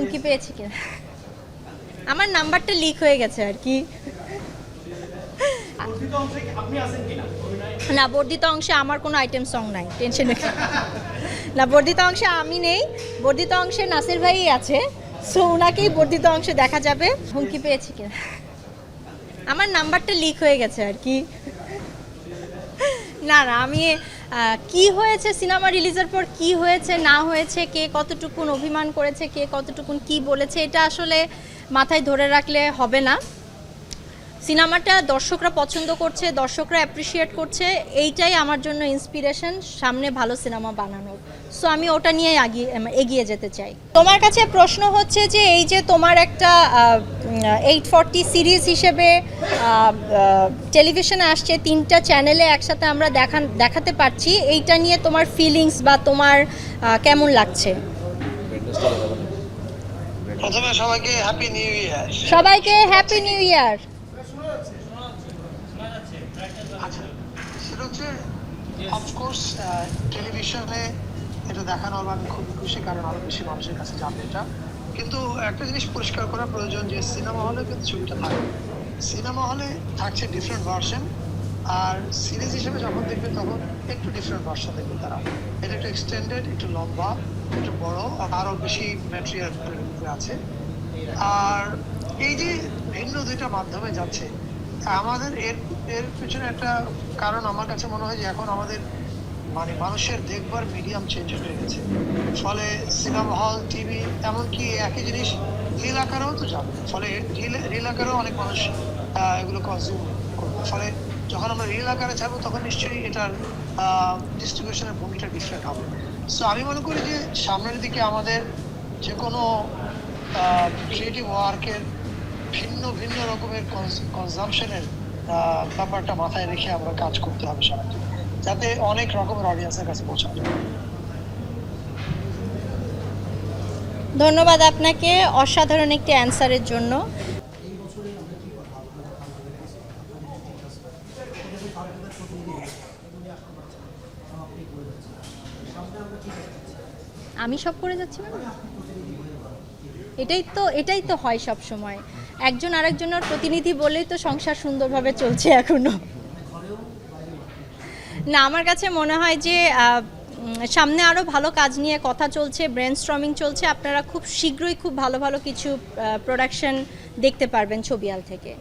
হুমকি পেয়েছি কি আমার নাম্বারটা লিক হয়ে গেছে আর কি। না বর্ধিত অংশে আমার কোনো আইটেম সং নাই টেনশন না বর্ধিত অংশে আমি নেই বর্ধিত অংশে নাসির ভাই আছে। সো ওনাকেই বর্ধিত অংশে দেখা যাবে হুমকি পেয়েছি কি আমার নাম্বারটা লিক হয়ে গেছে আর কি। না না, আমি কি হয়েছে সিনেমা রিলিজের পর, কি হয়েছে, না হয়েছে, কে কতটুকুন অভিমান করেছে, কে কতটুকুন কি বলেছে, এটা আসলে মাথায় ধরে রাখলে হবে না। সিনেমাটা দর্শকরা পছন্দ করছে, দর্শকরা অ্যাপ্রিসিয়েট করছে, এইটাই আমার জন্য ইন্সপিরেশন সামনে ভালো সিনেমা বানানোর। সো আমি ওটা নিয়ে এগিয়ে যেতে চাই। তোমার কাছে প্রশ্ন হচ্ছে যে, এই যে তোমার একটা এইট ফর্টি সিরিজ হিসেবে টেলিভিশনে আসছে তিনটা চ্যানেলে একসাথে আমরা দেখান দেখাতে পারছি। এইটা নিয়ে তোমার ফিলিংস বা তোমার কেমন লাগছে? প্রথমে সবাইকে হ্যাপি নিউ ইয়ার সবাইকে হ্যাপি নিউ ইয়ার সেটা হচ্ছে অফকোর্স টেলিভিশনে এটা দেখানো আমি খুব খুশি কারণ আরও বেশি মানুষের কাছে যাবে এটা কিন্তু একটা জিনিস পরিষ্কার করা প্রয়োজন যে সিনেমা হলে কিন্তু ছবিটা থাকে। সিনেমা হলে থাকছে ডিফারেন্ট ভার্সন আর সিরিজ হিসেবে যখন দেখবে তখন একটু ডিফারেন্ট ভার্সন দেখবে তারা। এটা একটু এক্সটেন্ডেড একটু লম্বা, একটু বড়, আর আরও বেশি ম্যাটেরিয়াল আছে। আর এই যে ভিন্ন দুইটা মাধ্যমে যাচ্ছে, আমাদের এর এর পিছনে একটা কারণ আমার কাছে মনে হয় যে এখন আমাদের মানে মানুষের দেখবার মিডিয়াম চেঞ্জ হয়ে গেছে। ফলে সিনেমা হল টিভি এমনকি একই জিনিস রিল আকারেও তো যাবে। ফলে রিল রিল আকারেও অনেক মানুষ এগুলো কনজিউম করবে। ফলে যখন আমরা রিল আকারে যাব, তখন নিশ্চয়ই এটার ডিস্ট্রিবিউশনের ভূমিকা ডিফারেন্ট হবে। সো আমি মনে করি যে সামনের দিকে আমাদের যে কোনো ক্রিয়েটিভ ওয়ার্কের ভিন্ন ভিন্ন রকমের কনজামশনের ব্যাপারটা মাথায় রেখে আমরা কাজ করতে হবে সবাইকে যাতে অনেক রকমের অডিয়েন্সের কাছে পৌঁছানো যায়। ধন্যবাদ আপনাকে অসাধারণ একটি অ্যান্সারের জন্য। আমি সব করে যাচ্ছি এটাই তো এটাই তো হয় সব সময় একজন আরেকজনের প্রতিনিধি বলেই তো সংসার সুন্দরভাবে চলছে এখনও। না, আমার কাছে মনে হয় যে সামনে আরও ভালো কাজ নিয়ে কথা চলছে ব্রেন স্ট্রমিং চলছে, আপনারা খুব শীঘ্রই খুব ভালো ভালো কিছু প্রোডাকশন দেখতে পারবেন ছবিয়াল থেকে।